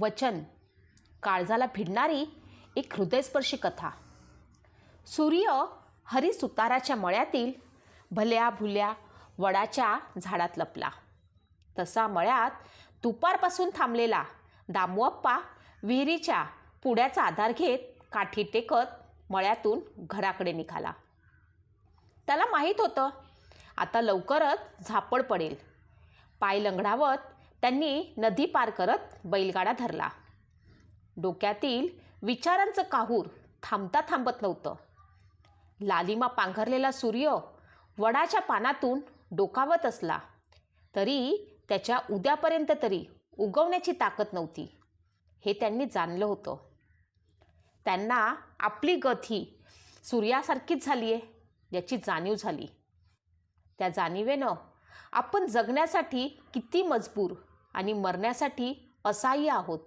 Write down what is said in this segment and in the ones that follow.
वचन काळजाला भिडणारी एक हृदयस्पर्शी कथा. सूर्य हरिसुताराच्या मळ्यातील भल्या भुल्या वडाच्या झाडात लपला. तसा मळ्यात दुपारपासून थांबलेला दामुअप्पा विहिरीच्या पुड्याचा आधार घेत काठी टेकत मळ्यातून घराकडे निघाला. त्याला माहीत होतं आता लवकरच झापड पडेल. पाय लंगडावत त्यांनी नदी पार करत बैलगाडा धरला. डोक्यातील विचारांचं काहूर थांबता थांबत नव्हतं. लालिमा पांघरलेला सूर्य वडाच्या पानातून डोकावत असला तरी त्याच्या उद्यापर्यंत तरी उगवण्याची ताकद नव्हती. हे त्यांनी जाणलं होतं. त्यांना आपली गत ही सूर्यासारखीच झाली आहे याची जाणीव झाली. त्या जाणीवेनं आपण जगण्यासाठी किती मजबूर आणि मरण्यासाठी असहाय्य आहोत.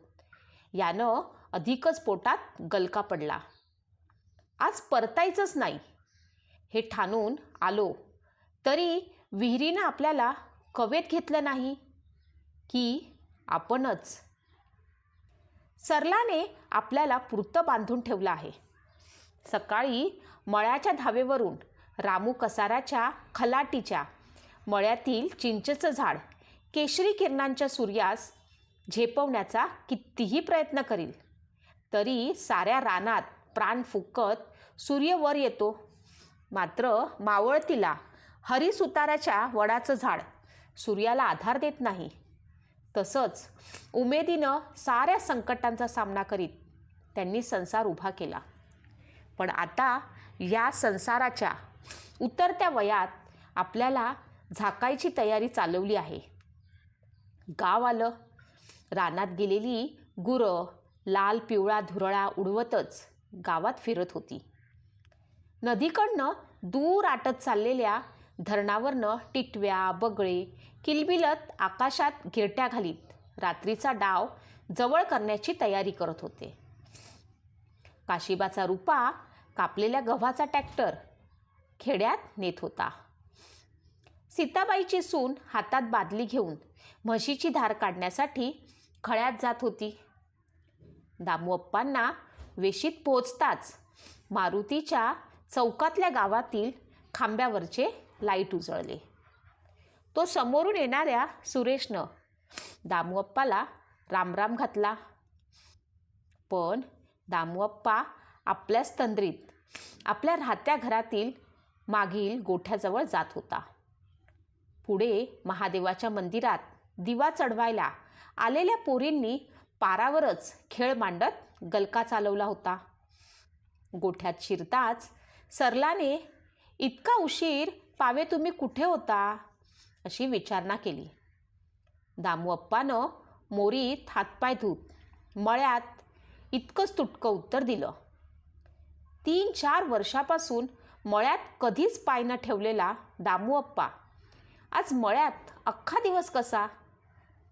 यानं अधिकच पोटात गलका पडला. आज परतायचंच नाही. हे ठाणून आलो. तरी विहिरीनं आपल्याला कवेत घेतलं नाही? की आपणच? सरलाने आपल्याला पुरतं बांधून ठेवलं आहे. सकाळी मळ्याच्या धावेवरून रामू कसाराच्या खलाटीच्या मळ्यातील चिंचेचं झाड केशरी किरणांच्या सूर्यास झेपवण्याचा कितीही प्रयत्न करील तरी साऱ्या रानात प्राण फुकत सूर्य वर येतो. मात्र मावळतीला हरिसुताराच्या वडाचं झाड सूर्याला आधार देत नाही. तसंच उमेदीनं साऱ्या संकटांचा सामना करीत त्यांनी संसार उभा केला. पण आता या संसाराच्या उतरत्या वयात आपल्याला झाकायची तयारी चालवली आहे. गाव आलं. रानात गेलेली गुरं लाल पिवळा धुरळा उडवतच गावात फिरत होती. नदीकडनं दूर आटत चाललेल्या धरणावरनं टिटव्या बगळे किलबिलत आकाशात गिरट्या घालीत. रात्रीचा डाव जवळ करण्याची तयारी करत होते. काशिबाचा रुपा कापलेल्या गव्हाचा ट्रॅक्टर खेड्यात नेत होता. सीताबाईची सून हातात बादली घेऊन म्हशीची धार काढण्यासाठी खळ्यात जात होती. दामूअप्पांना वेशीत पोचताच मारुतीच्या चौकातल्या गावातील खांब्यावरचे लाइट उजळले. तो समोरून येणाऱ्या सुरेशनं दामूअप्पाला रामराम घातला. पण दामूअप्पा आपल्याच तंद्रीत आपल्या राहत्या घरातील मागील गोठ्याजवळ जात होता. पुढे महादेवाच्या मंदिरात दिवा चढवायला आलेल्या पोरींनी पारावरच खेळ मांडत गलका चालवला होता. गोठ्यात शिरताच सरलाने इतका उशीर पावे तुम्ही कुठे होता? अशी विचारणा केली. दामूअप्पानं मोरीत हातपाय धूत मळ्यात इतकंच तुटकं उत्तर दिलं. तीन चार वर्षापासून मळ्यात कधीच पाय न ठेवलेला दामूअप्पा आज मळ्यात अख्खा दिवस कसा?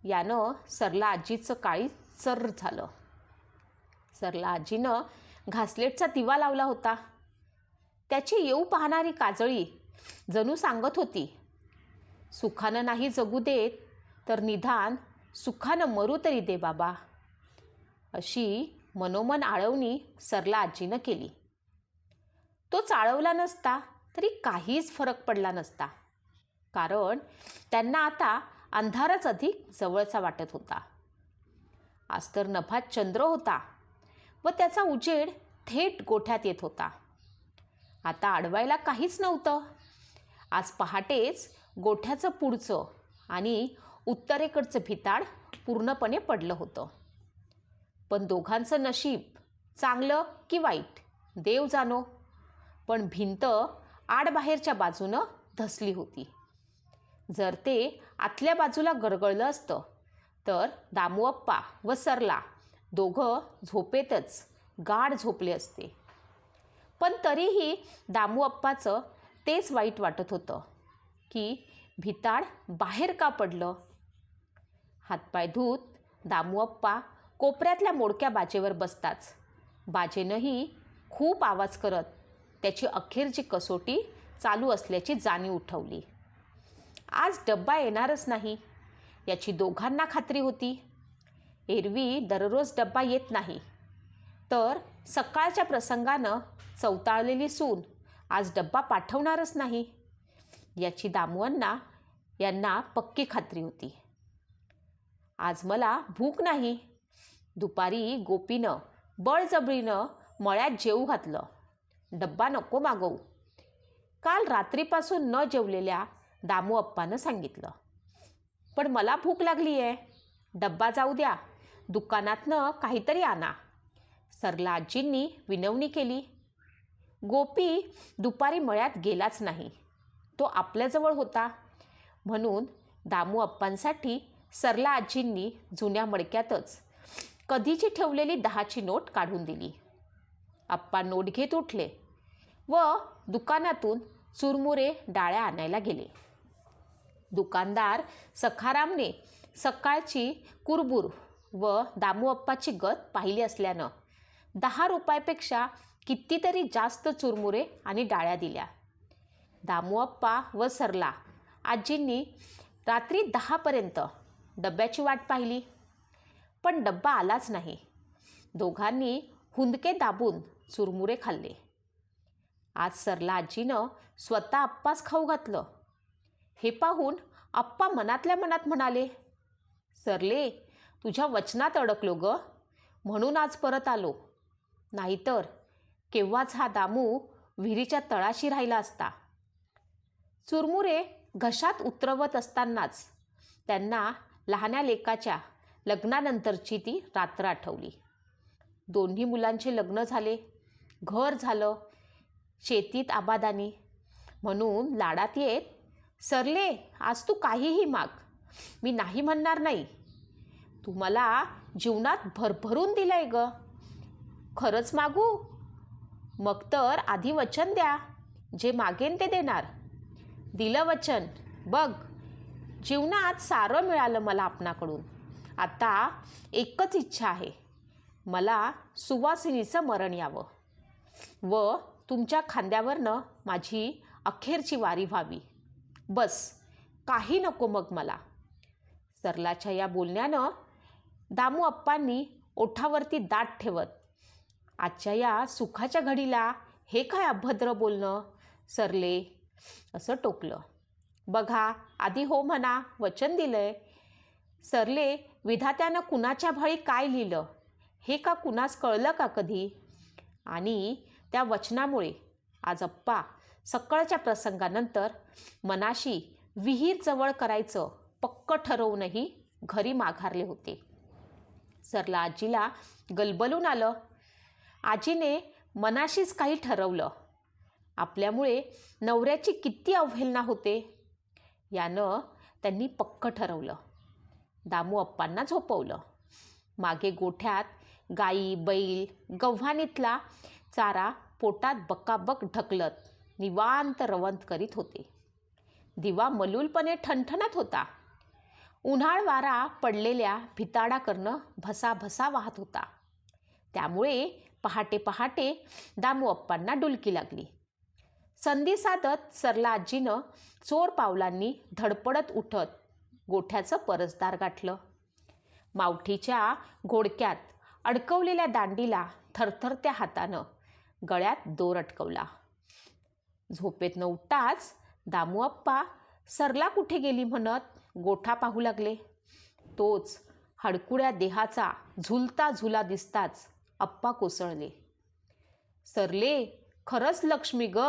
यानं सरला आजीचं काळी चर झालं. सरला आजीनं घासलेटचा दिवा लावला होता. त्याची येऊ पाहणारी काजळी जणू सांगत होती सुखानं नाही जगू देत तर निधान सुखानं मरू तरी दे बाबा. अशी मनोमन आळवणी सरला आजीनं केली. तो चाळवला नसता तरी काहीच फरक पडला नसता. कारण त्यांना आता अंधारच अधिक जवळचा वाटत होता. आज तर नभात चंद्र होता व त्याचा उजेड थेट गोठ्यात येत होता. आता अडवायला काहीच नव्हतं. आज पहाटेच गोठ्याचं पुढचं आणि उत्तरेकडचं भिताड पूर्णपणे पडलं होतं. पण दोघांचं नशीब चांगलं की वाईट देव जाणो. पण भिंत आडबाहेरच्या बाजूनं धसली होती. जर ते आतल्या बाजूला गरगळलं असतं तर दामुअप्पा व सरला दोघं झोपेतच गाढ झोपले असते. पण तरीही दामुअप्पाचं तेच वाईट वाटत होतं की भिताड बाहेर का पडलं? हातपाय धूत दामुअप्पा कोपऱ्यातल्या मोडक्या बाजेवर बसताच. बाजेनंही खूप आवाज करत त्याची अखेरची कसोटी चालू असल्याची जाणीव उठवली. आज डब्बा येणारच नाही. याची दोघांना खात्री होती. एरवी दररोज डब्बा येत नाही. तर सकाळच्या प्रसंगानं चवताळलेली सून आज डब्बा पाठवणारच नाही. याची दामुअण्णा यांना पक्की खात्री होती. आज मला भूक नाही. दुपारी गोपीनं बळजबरीनं मळ्यात जेवू घातलं. डब्बा नको मागवू. काल रात्रीपासून न जेवलेल्या दामू अप्पानं सांगितलं. पण मला भूक लागली आहे डब्बा जाऊ द्या. दुकानातनं काहीतरी आणा. सरला आजींनी विनवणी केली. गोपी दुपारी मळ्यात गेलाच नाही. तो आपल्याजवळ होता. म्हणून दामू अप्पांसाठी सरला आजींनी जुन्या मडक्यातच कधीची ठेवलेली दहाची नोट काढून दिली. आप्पा नोट घेत उठले व दुकानातून चुरमुरे डाळ्या आणायला गेले. दुकानदार सखारामने सकाळची कुरबूर व दामूअप्पाची गत पाहिली असल्यानं दहा रुपयापेक्षा कितीतरी जास्त चुरमुरे आणि डाळ्या दिल्या. दामूअप्पा व सरला आजींनी रात्री दहापर्यंत डब्याची वाट पाहिली. पण डब्बा आलाच नाही. दोघांनी हुंदके दाबून चुरमुरे खाल्ले. आज सरला आजीनं स्वतः आप्पाच खाऊ घातलं. हे पाहून आप्पा मनातल्या मनात म्हणाले सरले तुझ्या वचनात अडकलो ग. म्हणून आज परत आलो. नाहीतर केव्हाच हा दामू विहिरीच्या तळाशी राहिला असता. चुरमुरे घशात उतरवत असतानाच त्यांना लहान्या लेकाच्या लग्नानंतरची ती रात्र आठवली. दोन्ही मुलांचे लग्न झाले. घर झालं. शेतीत आबादानी. म्हणून लाडात येत सरले आज तू काहीही माग. मी नाही म्हणणार नाही. तू मला जीवनात भरभरून दिलंय ग. खरंच मागू? मग तर आधी वचन द्या. जे मागेन ते देणार. दिलं वचन. बघ जीवनात सारं मिळालं मला आपणाकडून. आता एकच इच्छा आहे. मला सुवासिनीचं मरण यावं. व तुमच्या खांद्यावरनं माझी अखेरची वारी व्हावी. बस काही नको मग मला. सरलाच्या या बोलण्यानं दामू अप्पांनी ओठावरती दाट ठेवत आजच्या या सुखाच्या घडीला हे काय अभद्र बोलणं? सरले असं टोकलं. बघा आधी हो म्हणा वचन दिलंय. सरले विधात्यानं कुणाच्या भळी काय लिहिलं? हे का कुणास कळलं का कधी? आणि त्या वचनामुळे आज अप्पा सकाळच्या प्रसंगानंतर मनाशी विहीर जवळ करायचं पक्क ठरवूनही घरी माघारले होते. सरला आजीला गलबलून आलं. आजीने मनाशीच काही ठरवलं. आपल्यामुळे नवऱ्याची किती अवहेलना होते यानं त्यांनी पक्क ठरवलं. दामू अप्पांना झोपवलं. मागे गोठ्यात गाई बैल गव्हाणीतला चारा पोटात बकाबक ढकलत निवांत रवंत करीत होते. दिवा मलूलपणे ठणठणत होता. उन्हाळ वारा पडलेल्या भिताडा करणं भसाभसा वाहत होता. त्यामुळे पहाटे पहाटे दामू अप्पांना डुलकी लागली. संधी साधत सरला आजीनं चोर पावलांनी धडपडत उठत गोठ्याचं परसदार गाठलं. मावठीच्या घोडक्यात अडकवलेल्या दांडीला थरथरत्या हातानं गळ्यात दोर अटकवला. झोपेत न उठताच दामूअप्पा सरला कुठे गेली म्हणत गोठा पाहू लागले. तोच हडकुड्या देहाचा झुलता झुला दिसताच अप्पा कोसळले. सरले खरंच लक्ष्मी ग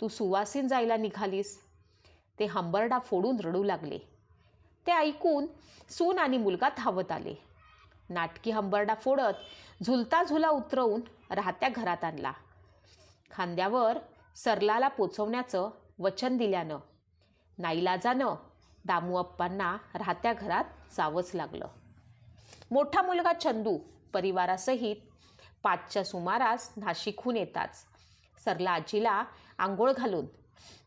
तू सुवासीन जायला निघालीस. ते हंबरडा फोडून रडू लागले. ते ऐकून सून आणि मुलगा धावत आले. नाटकी हंबरडा फोडत झुलता झुला उतरवून राहत्या घरात आणला. खांद्यावर सरलाला पोचवण्याचं वचन दिल्यानं नाईलाजानं दामूअप्पांना राहत्या घरात जावंच लागलं. मोठा मुलगा चंदू परिवारासहित पाचच्या सुमारास नाशिकहून येताच सरला आजीला आंघोळ घालून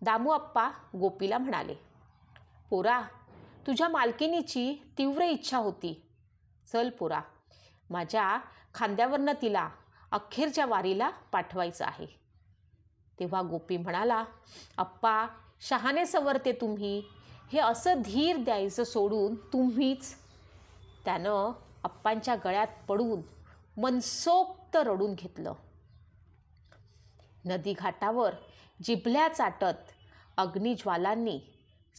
दामूअप्पा गोपीला म्हणाले पोरा तुझ्या मालकिनीची तीव्र इच्छा होती. चल पोरा माझ्या खांद्यावरनं तिला अखेरच्या वारीला पाठवायचं आहे. तेव्हा गोपी म्हणाला अप्पा शहाणे सवरते तुम्ही. हे असं धीर द्यायचं सोडून तुम्हीच. त्यानं अप्पांच्या गळ्यात पडून मनसोक्त रडून घेतलं. नदी घाटावर जिभल्या चाटत अग्निज्वालांनी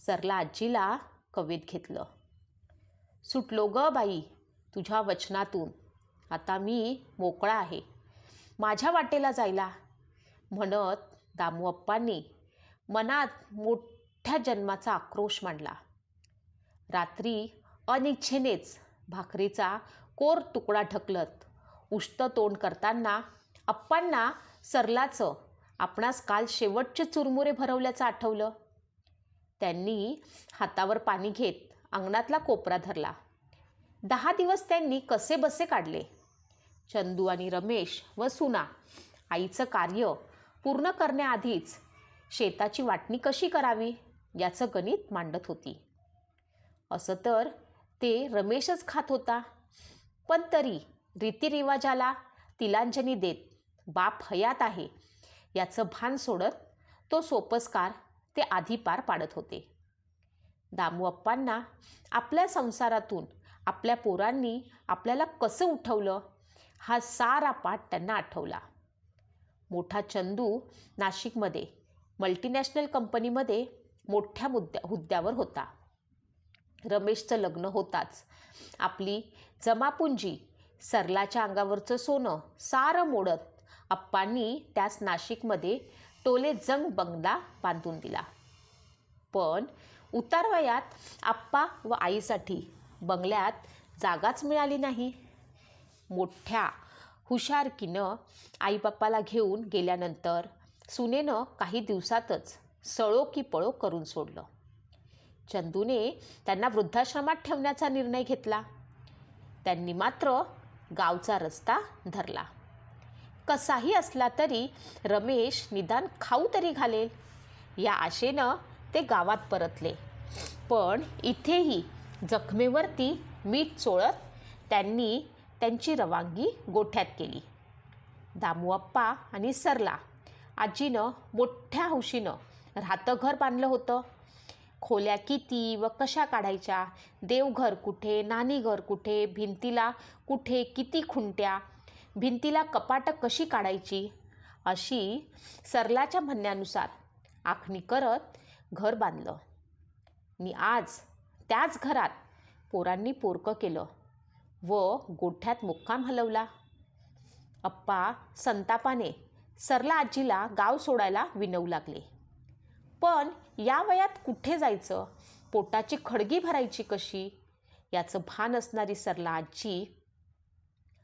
सरला आजीला कवेत घेतलं. सुटलो ग बाई तुझ्या वचनातून. आता मी मोकळा आहे. माझ्या वाटेला जायला. म्हणत दामूअप्पांनी मनात मोठ्या जन्माचा आक्रोश मांडला. रात्री अनिच्छेनेच भाकरीचा कोर तुकडा ढकलत उष्ट तोंड करताना अप्पांना सरलाचं आपणास काल शेवटचे चुरमुरे भरवल्याचं आठवलं. त्यांनी हातावर पाणी घेत अंगणातला कोपरा धरला. दहा दिवस त्यांनी कसे बसे काढले. चंदू आणि रमेश व सुना आईचं कार्य पूर्ण करण्याआधीच शेताची वाटणी कशी करावी याचं गणित मांडत होती. असं तर ते रमेशच खात होता पण तरी रीतिरिवाजाला तिलांजली देत बाप हयात आहे याचं भान सोडत तो सोपस्कार ते आधी पार पाडत होते. दामूअप्पांना आपल्या संसारातून आपल्या पोरांनी आपल्याला कसं उठवलं हा सारा पाठ त्यांना आठवला. मोठा चंदू नाशिकमध्ये मल्टीनॅशनल कंपनीमध्ये मोठ्या मुद्द्या हुद्द्यावर होता. रमेशचं लग्न होताच. आपली जमापुंजी सरलाच्या अंगावरचं सोनं सारं मोडत अप्पांनी त्यास नाशिकमध्ये टोले जंग बंगला बांधून दिला. पण उतारवयात आप्पा व आईसाठी बंगल्यात जागाच मिळाली नाही. मोठ्या हुशारकीनं आईबाप्पाला घेऊन गेल्यानंतर सुनेनं काही दिवसातच सळो की पळो करून सोडलं. चंदूने त्यांना वृद्धाश्रमात ठेवण्याचा निर्णय घेतला. त्यांनी मात्र गावचा रस्ता धरला. कसाही असला तरी रमेश निदान खाऊ तरी घालेल. या आशेनं ते गावात परतले. पण इथेही जखमेवरती मीठ चोळत त्यांनी त्यांची रवानगी गोठ्यात केली. दामूअप्पा आणि सरला आजीनं मोठ्या हौशीनं राहतं घर बांधलं होतं. खोल्या किती व कशा काढायच्या? देवघर कुठे? नानीघर कुठे? भिंतीला कुठे किती खुंट्या? भिंतीला कपाटं कशी काढायची? अशी सरलाच्या म्हणण्यानुसार आखणी करत घर बांधलं. आणि आज त्याच घरात पोरांनी पोरकं केलं. व गोठ्यात मुक्काम हलवला. अप्पा संतापाने सरला आजीला गाव सोडायला विनवू लागले. पण या वयात कुठे जायचं? पोटाची खडगी भरायची कशी? याचं भान असणारी सरला आजी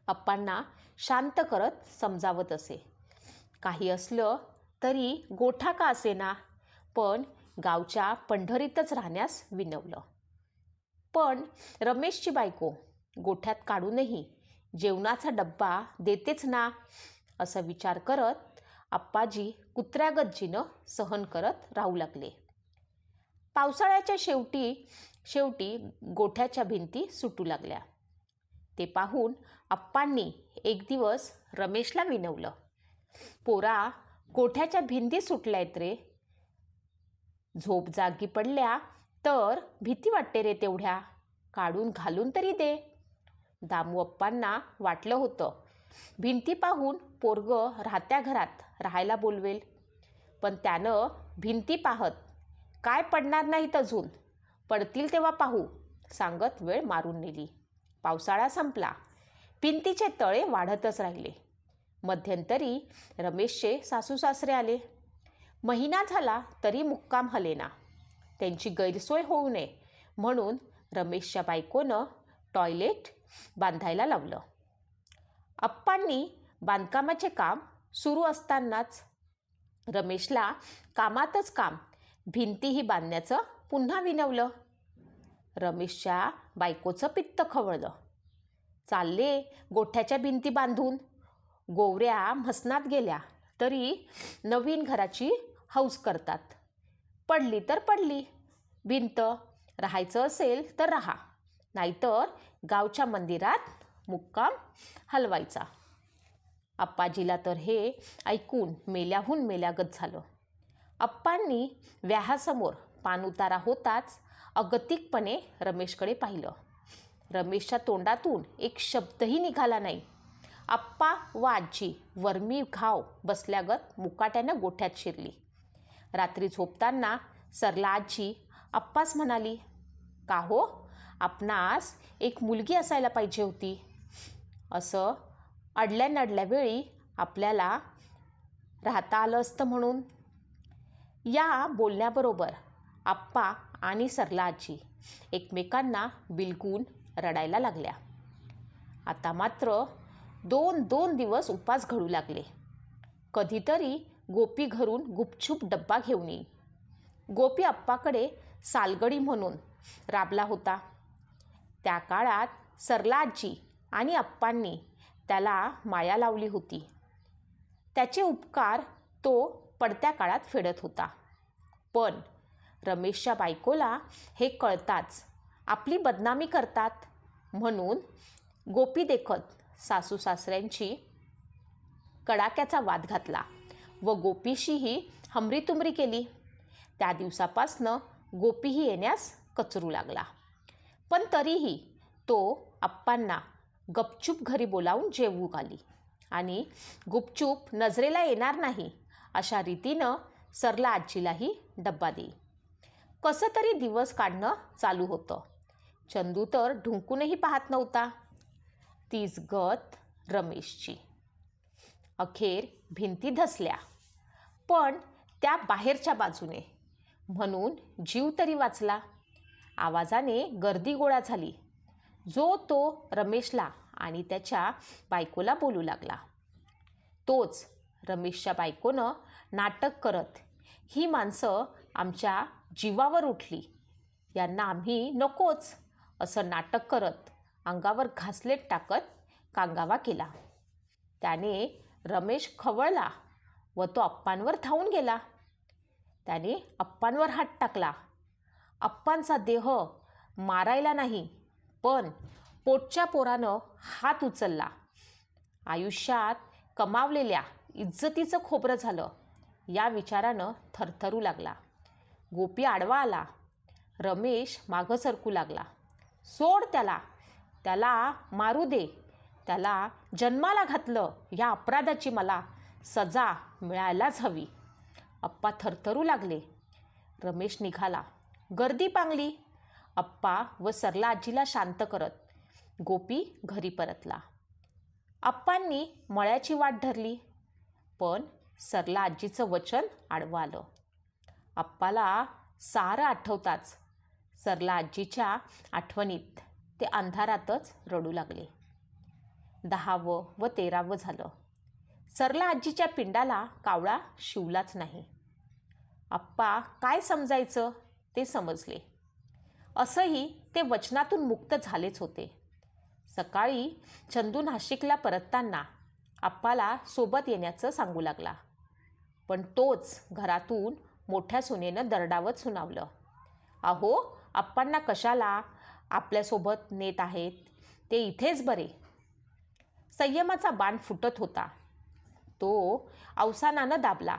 अप्पांना शांत करत समजावत असे. काही असलं तरी गोठा का असेना? पण गावच्या पंढरीतच राहण्यास विनवलं. पण रमेशची बायको गोठ्यात काढूनही जेवणाचा डब्बा देतेच ना असा विचार करत आप्पाजी कुत्र्यागतजीनं सहन करत राहू लागले. पावसाळ्याच्या शेवटी शेवटी गोठ्याच्या भिंती सुटू लागल्या. ते पाहून आप्पांनी एक दिवस रमेशला विनवलं पोरा गोठ्याच्या भिंती सुटल्या आहेत रे. झोप जागी पडल्या तर भीती वाटते रे तेवढ्या. काढून घालून तरी दे. दामूअप्पांना वाटलं होतं. भिंती पाहून पोरग राहत्या घरात राहायला बोलवेल. पण त्यानं भिंती पाहत काय पडणार नाहीत अजून? पडतील तेव्हा पाहू सांगत वेळ मारून नेली. पावसाळा संपला. भिंतीचे तळे वाढतच राहिले. मध्यंतरी रमेशचे सासू सासरे आले. महिना झाला तरी मुक्काम हलेना. त्यांची गैरसोय होऊ नये म्हणून रमेशच्या बायकोनं टॉयलेट बांधायला लावलं. अप्पांनी बांधकामाचे काम सुरू असतानाच रमेशला कामातच काम भिंतीही बांधण्याचं पुन्हा विनवलं. रमेशच्या बायकोचं पित्त खवळलं. चालले गोठ्याच्या भिंती बांधून. गोवऱ्या म्हसनात गेल्या तरी नवीन घराची हौस करतात. पडली तर पडली भिंत राहायचं असेल तर राहा. नाहीतर गावच्या मंदिरात मुक्काम हलवायचा. अप्पाजीला तर हे ऐकून मेल्याहून मेल्यागत झालं. अप्पांनी व्याहासमोर पान उतारा होताच अगतिकपणे रमेशकडे पाहिलं. रमेशच्या तोंडातून एक शब्दही निघाला नाही. आप्पा व आजी वर्मी घाव बसल्यागत मुकाट्यानं गोठ्यात शिरली. रात्री झोपताना सरला आजी आप्पाच म्हणाली का हो? आपणास एक मुलगी असायला पाहिजे होती. असं अडल्या नडल्या वेळी आपल्याला राहता आलं असतं म्हणून. या बोलण्याबरोबर आप्पा आणि सरला आजी एकमेकांना बिलगून रडायला लागल्या. आता मात्र दोन दोन दिवस उपास घडू लागले. कधीतरी गोपी घरून गुपचूप डब्बा घेऊन येईल. गोपी आप्पाकडे सालगडी म्हणून राबला होता. त्या काळात सरला आजी आणि अप्पांनी त्याला माया लावली होती. त्याचे उपकार तो पडत्या काळात फेडत होता. पण रमेशच्या बायकोला हे कळताच आपली बदनामी करतात म्हणून गोपी देखत सासू सासऱ्यांची कडाक्याचा वाद घातला व गोपीशीही हमरीतुमरी केली. त्या दिवसापासनं गोपीही येण्यास कचरू लागला. पण तरीही तो आप्पांना गपचूप घरी बोलावून जेवू घाली. आणि गुपचूप नजरेला येणार नाही अशा रीतीनं सरला आजीलाही डब्बा देई. कसं तरी दिवस काढणं चालू होतं. चंदू तर ढुंकूनही पाहत नव्हता. तीच गत रमेशची. अखेर भिंती धसल्या. पण त्या बाहेरच्या बाजूने म्हणून जीव तरी वाचला. आवाजाने गर्दी गोळा झाली. जो तो रमेशला आणि त्याच्या बायकोला बोलू लागला. तोच रमेशच्या बायकोनं नाटक करत ही माणसं आमच्या जीवावर उठली. यांना आम्ही नकोच असं नाटक करत अंगावर घासलेट टाकत कांगावा केला. त्याने रमेश खवळला व तो अप्पांवर धावून गेला. त्याने अप्पांवर हात टाकला. अप्पांचा देह मारायला नाही पण पोटच्या पोरानं हात उचलला. आयुष्यात कमावलेल्या इज्जतीचं खोबरं झालं. या विचारानं थरथरू लागला. गोपी आडवा आला. रमेश मागं सरकू लागला. सोड त्याला. त्याला मारू दे. त्याला जन्माला घातलं. या अपराधाची मला सजा मिळायलाच हवी. अप्पा थरथरू लागले. रमेश निघाला. गर्दी पांगली. अप्पा व सरला आजीला शांत करत. गोपी घरी परतला. अप्पांनी मळ्याची वाट धरली. पण सरला आजीचं वचन आडवं आलं अप्पाला सारं आठवताच. सरला आजीच्या आठवणीत ते अंधारातच रडू लागले. दहावं व तेरावं झालं. सरला आजीच्या पिंडाला कावळा शिवलाच नाही. अप्पा काय समजायचं? ते समजले. असंही ते वचनातून मुक्त झालेच होते. सकाळी चंदू नाशिकला परतताना आप्पाला सोबत येण्याचं सांगू लागला. पण तोच घरातून मोठ्या सुनेनं दरडावत सुनावलं. अहो आप्पांना कशाला? आपल्यासोबत नेत आहेत. ते इथेच बरे. संयमाचा बाण फुटत होता. तो अवसानानं दाबला.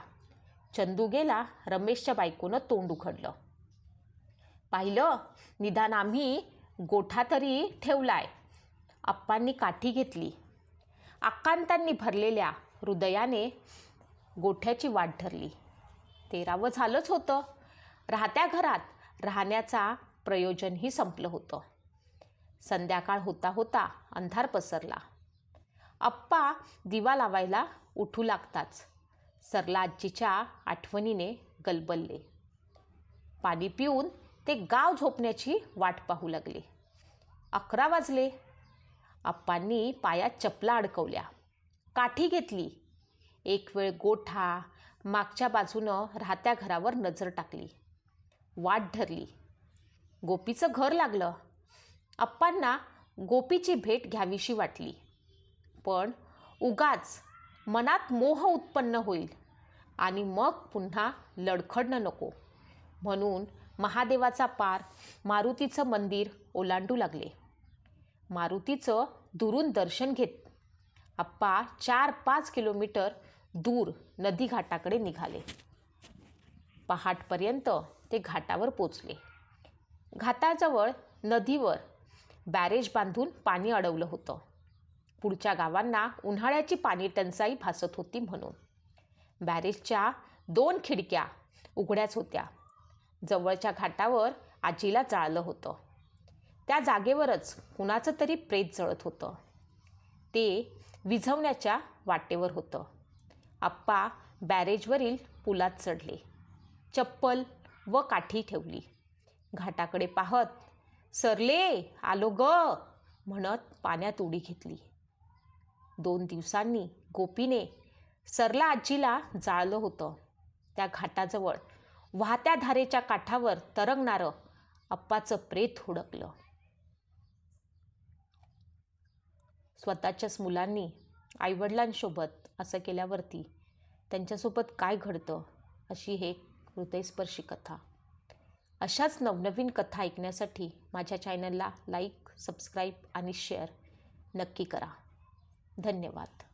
चंदू गेला रमेशच्या बायकोनं तोंड उघडलं पाहिलं निदान आम्ही गोठा तरी ठेवलाय. आप्पांनी काठी घेतली. आकांतांनी भरलेल्या हृदयाने गोठ्याची वाट धरली. तेरावं झालंच होतं. राहत्या घरात राहण्याचा प्रयोजनही संपलं होतं. संध्याकाळ होता होता अंधार पसरला. आप्पा दिवा लावायला उठू लागताच सरला आजीच्या आठवणीने गलबलले. पाणी पिऊन ते गाव झोपण्याची वाट पाहू लागले. अकरा वाजले. आप्पांनी पायात चपला अडकवल्या. काठी घेतली. एक वेळ गोठा मागच्या बाजूनं राहत्या घरावर नजर टाकली. वाट धरली. गोपीचं घर लागलं. आप्पांना गोपीची भेट घ्यावीशी वाटली. पण उगाच मनात मोह उत्पन्न होईल आणि मग पुन्हा लडखडणं नको. म्हणून महादेवाचा पार मारुतीचं मंदिर ओलांडू लागले. मारुतीचं दुरून दर्शन घेत आप्पा चार पाच किलोमीटर दूर नदी घाटाकडे निघाले. पहाटपर्यंत ते घाटावर पोचले. घाटाजवळ नदीवर बॅरेज बांधून पाणी अडवलं होतं. पुढच्या गावांना उन्हाळ्याची पाणी टंचाई भासत होती म्हणून. बॅरेजच्या दोन खिडक्या उघड्याच होत्या. जवळच्या घाटावर आजीला जाळलं होतं. त्या जागेवरच कुणाचं तरी प्रेत जळत होतं. ते विझवण्याच्या वाटेवर होतं. आप्पा बॅरेजवरील पुलात चढले. चप्पल व काठी ठेवली. घाटाकडे पाहत सरले आलो ग म्हणत पाण्यात उडी घेतली. दोन दिवसांनी गोपीने सरला आजीला जाळलं होतं. त्या घाटाजवळ वाहत्या धारेच्या काठावर तरंगणारं अप्पाचं प्रेत हुडकलं. स्वतःच्याच मुलांनी आईवडिलांसोबत असं केल्यावरती त्यांच्यासोबत काय घडतं अशी हे हृदयस्पर्शी कथा अशाच नवनवीन कथा ऐकण्यासाठी माझ्या चॅनलला लाईक सबस्क्राईब आणि शेअर नक्की करा. धन्यवाद.